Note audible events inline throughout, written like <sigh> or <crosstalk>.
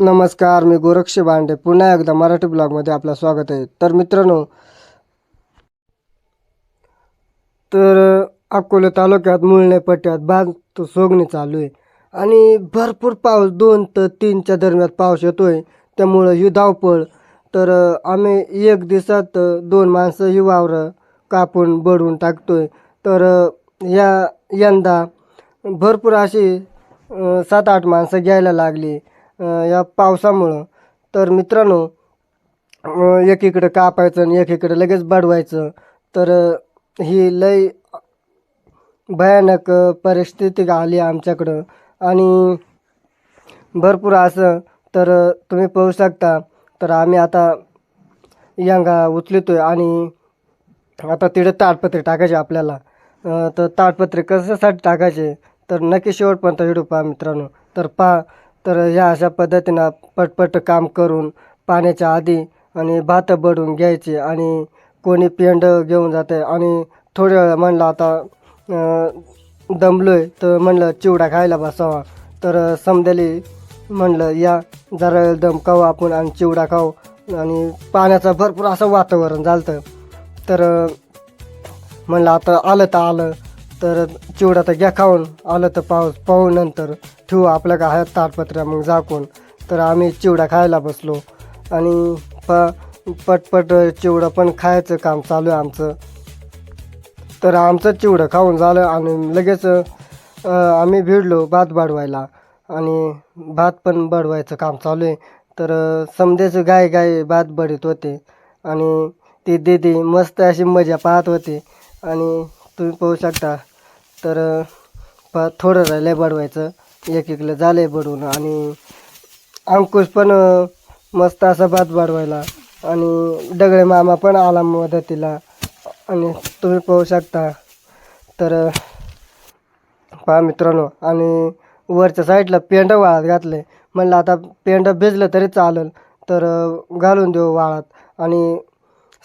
नमस्कार मी गोरक्ष भांडे. पुन्हा एकदा मराठी ब्लॉगमध्ये आपलं स्वागत आहे. तर मित्रांनो तर अकोला तालुक्यात मुळणे पट्ट्यात बांध सोगणी चालू आहे. आणि भरपूर पाऊस दोन तर तीनच्या दरम्यान पाऊस येतोय. त्यामुळं ही धावपळ तर आम्ही एक दिवसात दोन माणसं ही वावरं कापून बडवून टाकतोय. तर या यंदा भरपूर अशी सात आठ माणसं घ्यायला लागली या पावसामुळं. तर मित्रांनो एकीकडं कापायचं आणि एकीकडं लगेच बडवायचं. तर ही लय भयानक परिस्थिती आली आमच्याकडं. आणि भरपूर असं तर तुम्ही पाहू शकता तर आम्ही आता यांगा आहे आणि आता तिथे ताडपत्रे टाकायचे आपल्याला. तर ताडपत्रे कशासाठी टाकायचे? तर नक्की शेवटपर्यंत व्हिडिओ पहा मित्रांनो. तर पहा तर ह्या अशा पद्धतीनं पटपट काम करून पाण्याच्या आधी आणि भात बडून घ्यायचे आणि कोणी पेंड घेऊन जाते आणि थोड्या वेळा म्हणलं आता दमलो आहे तर म्हणलं चिवडा खायला बसावा. तर समदेली म्हणलं या जरा वेळ दम खाऊ आपण आणि चिवडा खाऊ. आणि पाण्याचं भरपूर असं वातावरण झालं तर म्हणलं आता आलं तर आलं. तर चिवडा तर घ्या खाऊन आलं तर पाऊस पाहून नंतर. ठेवू आपल्या का हात ताडपत्र्या मग झाकून. तर आम्ही चिवडा खायला बसलो. आणि प पटपट चिवडं पण खायचं काम चालू आहे आमचं. तर आमचं चिवडं खाऊन झालं आणि लगेच आम्ही भिडलो भात बाडवायला आणि भात पण बडवायचं काम चालू आहे. तर अ, समदेच गाय गाय भात बडीत होते. आणि ती दीदी मस्त अशी मजा पाहत होती. आणि तुम्ही पाहू शकता. तर पा प थोडं राहिलं बडवायचं. एक एकलं झालं आहे बडवून. आणि अंकुश पण मस्त असा भात बडवायला. आणि दगडे मामा पण आला मदतीला. आणि तुम्ही पाहू शकता. तर पहा मित्रांनो. आणि वरच्या साईडला पेंड वाळत घातले. म्हणलं आता पेंड भिजलं तरी चालेल तर घालून देऊ वाळात. आणि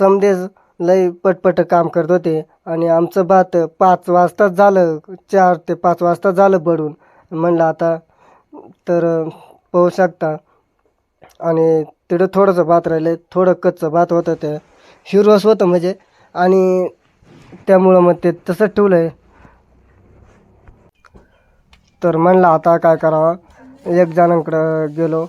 समदेच लई पटपट काम करत होते. आणि आमचं भात पाच वाजताच झालं चार ते पाच वाजता झालं बडून म्हणलं आता तर पोहू पाहू शकता. आणि तिथं थोडंसं भात राहिलं थोडं कच्चं भात होतं ते. हिरवस होतं म्हणजे. आणि त्यामुळं मग ते तसंच ठेवलं आहे तर म्हणलं आता काय करावं? एक जणांकडं गेलो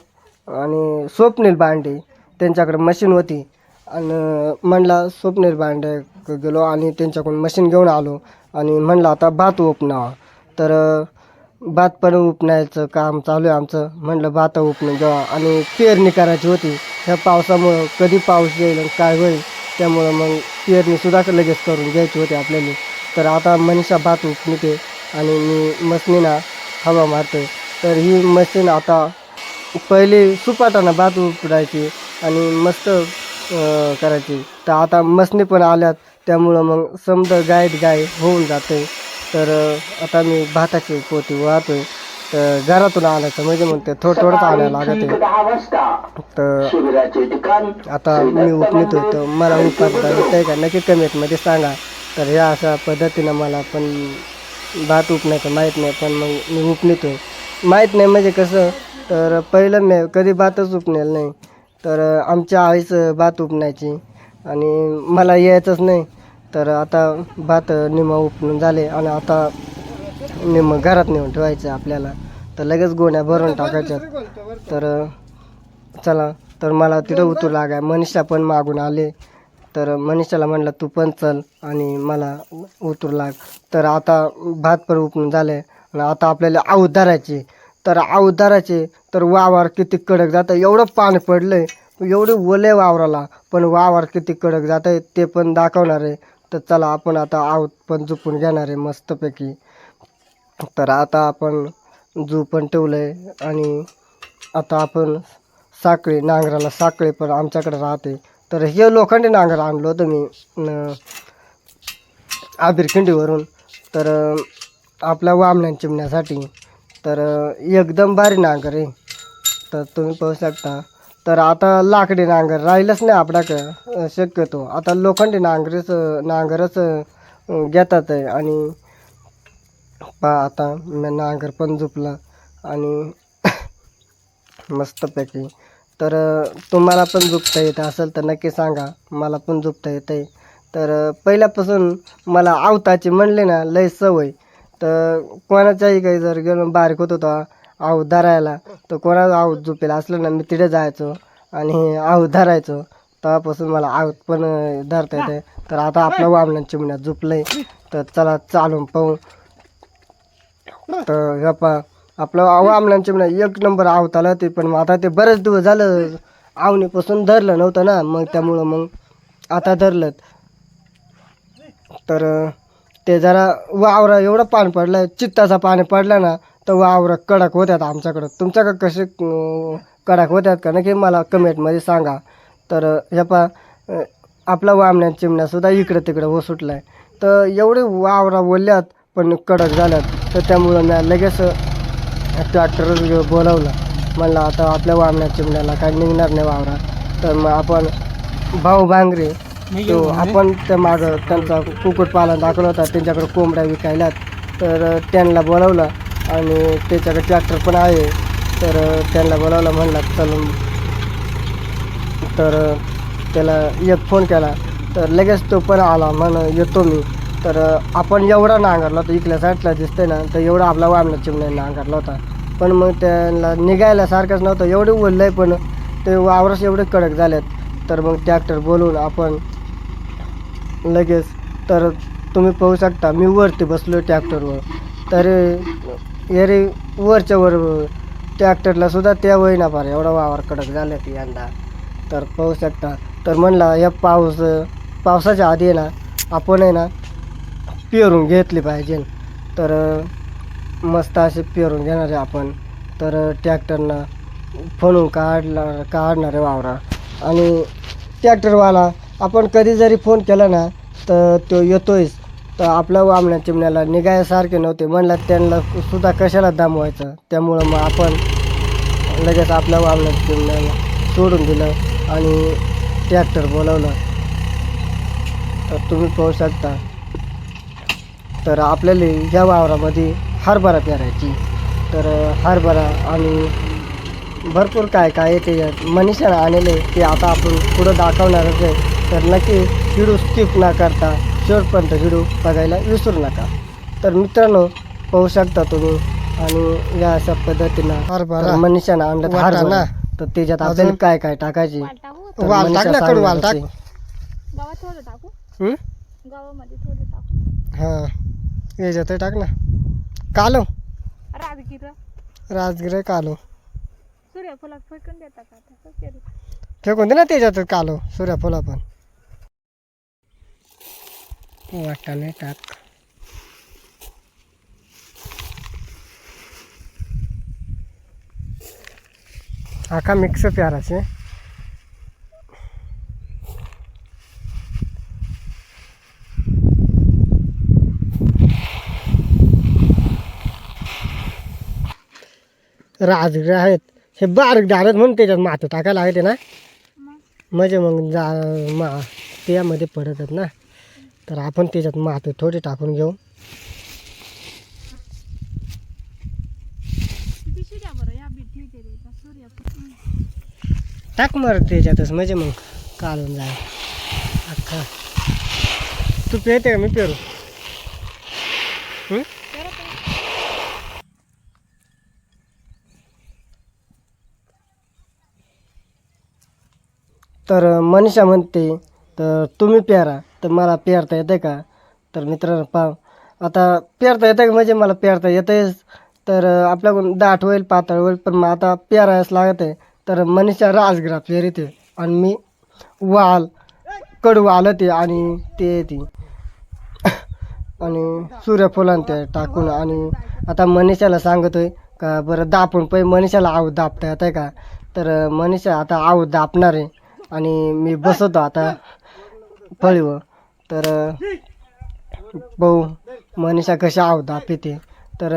आणि स्वप्नील बांडे त्यांच्याकडे मशीन होती. आणि म्हणला स्वप्नील बांडे गेलो आणि त्यांच्याकडून मशीन घेऊन आलो. आणि म्हणलं आता भात उपणावा तर भात पण उपणायचं काम चालू आहे आमचं. म्हणलं भात उपणून जेव्हा आणि पेरणी करायची होती. ह्या पावसामुळं कधी पाऊस येईल आणि काय होईल त्यामुळं मग पेरणीसुद्धा लगेच करून घ्यायची होती आपल्याला. तर आता मनीषा भात उपणते आणि मी मशनीना हवा मारतोय. तर ही मशीन आता पहिली सुपाटानं भात उपडायची आणि मस्त करायची. तर आता मशनी पण आल्यात त्यामुळं मग समजा गायत गाय होऊन जाते तर आता मी भाताची पोती वाहतोय. तर घरातून आणायचं म्हणजे मग ते थोडं थोडंच आणायला लागत तर आता मी उपनितोय तर मला उपासता येतंय का? नक्की कमेंटमध्ये सांगा. तर ह्या अशा पद्धतीनं मला पण भात उपण्याचं माहीत नाही पण मग मी उपनितोय. माहीत नाही म्हणजे कसं? तर पहिलं मी कधी भातच उपनेलं नाही. तर आमच्या आईचं भात उपणायची आणि मला यायचंच नाही. तर आता भात निम उपणून झाले आणि आता निम घरात नेऊन ठेवायचं आपल्याला. तर लगेच गोण्या भरून टाकायच्या तर चला तर मला तिथं उतरू लागाय. मनीषा पण मागून आले. तर मनीषाला म्हणलं तू पण चल आणि मला उतरू लाग. तर आता भात पण उपणून झाले आणि आता आपल्याला आऊत धरायची तर आऊत धरायचे तर वावर किती कडक जातं एवढं पाणी पडलंय एवढे ओले वावराला पण वावर किती कडक जात आहे ते पण दाखवणार आहे. तर चला आपण आता आऊत पण झुपून घेणार आहे मस्तपैकी. तर आता आपण जू पण ठेवलं आहे आणि आता आपण साखळी नांगराला साखळी पण आमच्याकडे राहते. तर हे लोखंडी नांगर आणलं होतं मी न आबिरखिंडीवरून. तर आपल्या वामण्या चिमण्यासाठी. तर एकदम भारी नांगर आहे. तर तुम्ही पाहू शकता. तर आता लाकडी नांगर राहिलंच नाही आपल्याकडं शक्यतो. आता लोखंडी नांगरच नांगरच घेतात आहे. आणि पा आता मी नांगर पण झुपला. आणि <coughs> मस्तपैकी तर तुम्हाला पण झुपता येत असेल तर नक्की सांगा. मला पण झुपता येतं आहे तर पहिल्यापासून मला आवताची म्हणले ना लय सवय. तर कोणाच्याही काही जर गेलो बारीक होत होता आऊत धरायला तर कोणाला आऊत झोपेला असलं ना मी तिथे जायचो आणि आऊत धरायचो. तेव्हापासून मला आऊत पण धरता येते तर आता आपलं वामन चिमण्यात झोपलंय. तर चला चालून पाहू. तर गप्पा. आपलं वामन चिमण्या एक नंबर आवत आला ते पण आता ते बरेच दिवस झालं आवणीपासून धरलं नव्हतं ना मग त्यामुळं मग आता धरलं तर ते जरा वावरा एवढं पाणी पडलं चित्ताचा पाणी पडला ना तर वावरं कडक होत्यात आमच्याकडं. तुमच्याकडं कसे कडक होत्यात का नक्की मला कमेंटमध्ये सांगा. तर ह्या पा आपला वामण्या चिमण्यासुद्धा इकडं तिकडं हो आहे तर एवढे वावरा बोलल्यात पण कडक झाल्यात. तर त्यामुळं मी लगेच ट्रॅक्टर बोलावलं म्हणलं आता आपल्या वामण्या चिमण्याला काय निघणार नाही वावरा तर मग आपण भाऊ भांगरे तो आपण त्या मागं त्यांचा कुक्कुटपालन दाखवला होता त्यांच्याकडे कोंबड्या विकायल्यात. तर त्यांना बोलावलं आणि त्याच्याकडे ट्रॅक्टर पण आहे. तर त्यांना बोलावलं म्हणलं चलून तर त्याला एक फोन केला. तर लगेच तो पण आला म्हण येतो मी. तर आपण एवढा नांगरला होता इकल्या साईडला दिसतंय ना तर एवढा आपला वामना चिमण्या नांगरला होता. पण मग त्याला निघायला सारखंच नव्हतं एवढे आहे पण ते वावरस एवढे कडक झालेत. तर मग ट्रॅक्टर बोलवून आपण लगेच तर तुम्ही पाहू शकता मी वरती बसलो ट्रॅक्टरवर तर एरे वरच्या वर ट्रॅक्टरला सुद्धा त्या होईना फार एवढा वावर कडक झाला ती यंदा. तर पाहू शकता. तर म्हणला या पाऊस पावसाच्या आधी आहे ना आपण आहे ना पेरून घेतली पाहिजे. तर मस्त असे पेरून घेणार आहे आपण. तर ट्रॅक्टरनं फणून काढणार काढणार आहे वावरा. आणि ट्रॅक्टरवाला आपण कधी जरी फोन केला ना तर तो येतोयच. तर आपल्या वामण्या चिमण्याला निघायसारखे नव्हते. म्हणलं त्यांना सुद्धा कशाला दामवायचं त्यामुळं मग आपण लगेच आपल्या वामण्या चिमण्याला सोडून दिलं आणि ट्रॅक्टर बोलवलं. तर तुम्ही पाहू शकता. तर आपल्याला ह्या वावरामध्ये हरभरा पेरायची. तर हरभरा आणि भरपूर काय काय आहे त्याच्यात मनीषानं आणले ते आता आपण पुढं दाखवणारच आहे. तर नक्की व्हिडिओ स्किप न करता शेवटपर्यंत व्हिडिओ बघायला विसरू नका. तर मित्रांनो पाहू शकता तुम्ही आणि या अशा पद्धतीनं हरभरा. मनीषानं आणलं. हरभरा. तर त्याच्यात आपल्याला काय काय टाकायची? वाल टाकू. हं? याच्यात टाक ना. कालो. राजगिर. राजगिरे कालो. सूर्यफुलात फेकून देता का तसं केलं. फेकून दे ना त्याच्यात कालो सूर्यफुला पण. वाटाणे टाक. आखा मिक्स प्याराचे राजगड आहेत. हे बारीक डाळत म्हणून त्याच्यात माती टाकायला लागते ना. म्हणजे मग जा मा त्यामध्ये पडतात ना. तर आपण त्याच्यात माती थोडी टाकून घेऊ. द्या बरं या टाक मर त्याच्यातच म्हणजे मग काढून जा अख्खा. तू पेते का? मी पेरू हं? तर मनीषा म्हणते तर तुम्ही पेरा तर मला पेरता येते का? तर मित्रांनो पा आता पेरता येतं का म्हणजे मला पेरता येतेच. तर आपल्याकडून दाट होईल पातळ होईल पण मग आता पेरायच लागत आहे. तर मनीषा राजग्रा पेरते आणि मी वाल कडू आलं ते आणि ते ती आणि सूर्यफुलान ते टाकून आणि आता मनीषाला सांगतोय का बरं दापून पै मनीषाला आऊत दापता येत आहे का? तर मनीषा आता आऊ दापणार आहे. आणि मी बसतो आता फळीवर. तर भाऊ मनीषा कशी आऊत पिते तर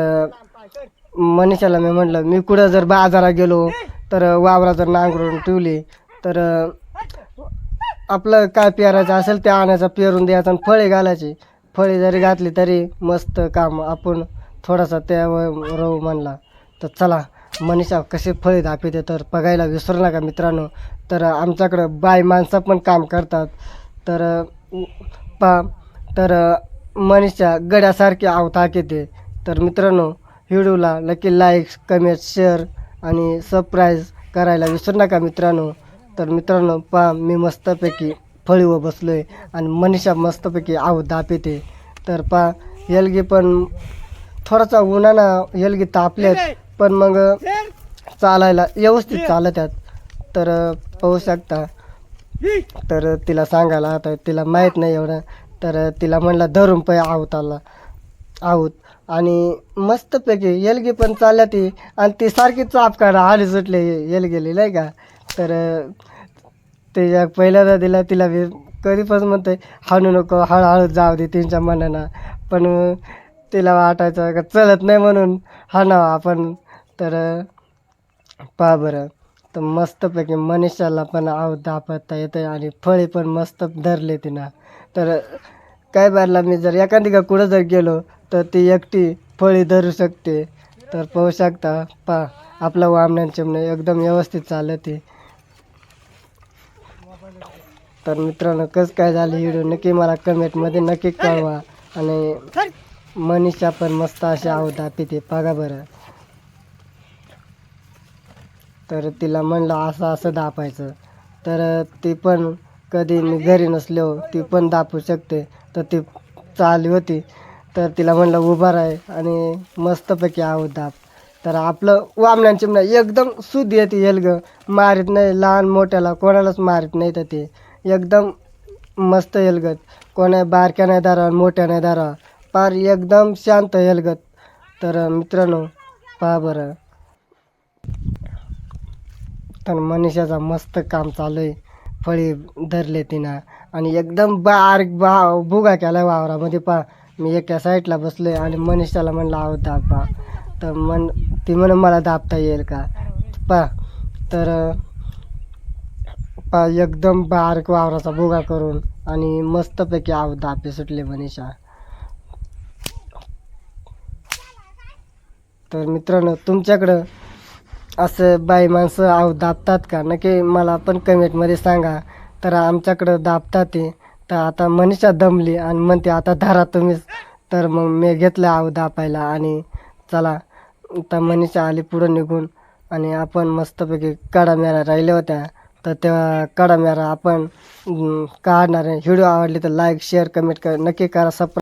मनीषाला मी म्हटलं मी कुठं जर बाजारात गेलो तर वावरा जर नांगरून ठेवली तर आपलं काय पेरायचं असेल ते आणायचं पेरून द्यायचं आणि फळे घालायची. फळे जरी घातली तरी मस्त काम. आपण थोडासा त्यावर राहू म्हणला. तर चला मनीषा कसे फळे दाखविते तर बघायला विसरू नका मित्रांनो. तर आमच्याकडं बाय माणसं पण काम करतात. तर पा तर मनीषा गड्यासारखी आवताक येते तर मित्रांनो व्हिडिओला नक्की लाईक कमेंट शेअर आणि सरप्राईज करायला विसरू नका मित्रांनो. तर मित्रांनो पा मी मस्तपैकी फळीवर बसलो आहे आणि मनीषा मस्तपैकी आव दाप येते तर पा येलगी पण थोडासा उन्हानं येलगी तापल्यात. पण मग चालायला व्यवस्थित चालत आहेत. तर पाहू शकता. तर तिला सांगायला आता तिला माहीत नाही एवढं. तर तिला म्हणलं धरून पै आहोत आला आहोत. आणि मस्तपैकी येलगी पण चालल्या ती. आणि ती सारखी चाप काढा आली सुटले येलगेली नाही का? तर ते पहिल्यांदा दिला तिला मी कधीपासून म्हणते हाणू नको हळूहळू जाऊ दे त्यांच्या मनानं. पण तिला वाटायचं का चलत नाही म्हणून हाणावं आपण. तर पहा बरं. तर मस्तपैकी मनीषाला पण आव दापता येतं आणि फळे पण मस्त धरले तिनं. तर काय बारला मी जर एखादी का कुठं जर गेलो तर ती एकटी फळी धरू शकते. तर पाहू शकता पा आपलं वामण्यान चिमणं एकदम व्यवस्थित चालते. तर मित्रांनो कसं काय झालं व्हिडिओ नक्की मला कमेंटमध्ये नक्की कळवा. आणि मनीषा पण मस्त अशी आव दापिते बघा बरं. तर तिला म्हणलं असं असं दापायचं. तर ती पण कधी मी घरी नसलो ती पण दापू शकते. तर ती चालली होती. तर तिला म्हणलं उभा राह आणि मस्तपैकी आहो दाप. तर आपलं वामण्यान चिमणा एकदम शुद्ध येते येलग मारीत नाही लहान मोठ्याला कोणालाच मारीत नाही तर ते. एकदम मस्त येलगत कोणा बारक्या नाही दारा मोठ्या नाही दारा पार एकदम शांत येलगत तर मित्रांनो पहा बरं. तर मनीषाचा मस्त काम चालू आहे फळी धरले तिनं. आणि एकदम बारीक बा भुगा केला वावरामध्ये पा मी एका साईडला बसलोय आणि मनीषाला म्हणलं आहो दाबा. तर मन ती म्हण मला दाबता येईल का? पा तर पा एकदम बारीक वावराचा भुगा करून आणि मस्तपैकी आहो दापे सुटले मनीषा. तर मित्रांनो तुमच्याकडं असं बाई माणसं आव दाबतात का? नक्की मला पण कमेंटमध्ये सांगा. तर आमच्याकडं दाबतात ते. तर आता मनीषा दमली आणि म्हणते आता धरा तुम्हीच तर मग मी घेतलं आव दापायला आणि चला. तर मनीषा आली पुढं निघून आणि आपण मस्तपैकी कडा राहिल्या होत्या. तर तेव्हा कडा आपण काढणार आहे. व्हिडिओ आवडली तर लाईक शेअर कमेंट कर. नक्की करा सप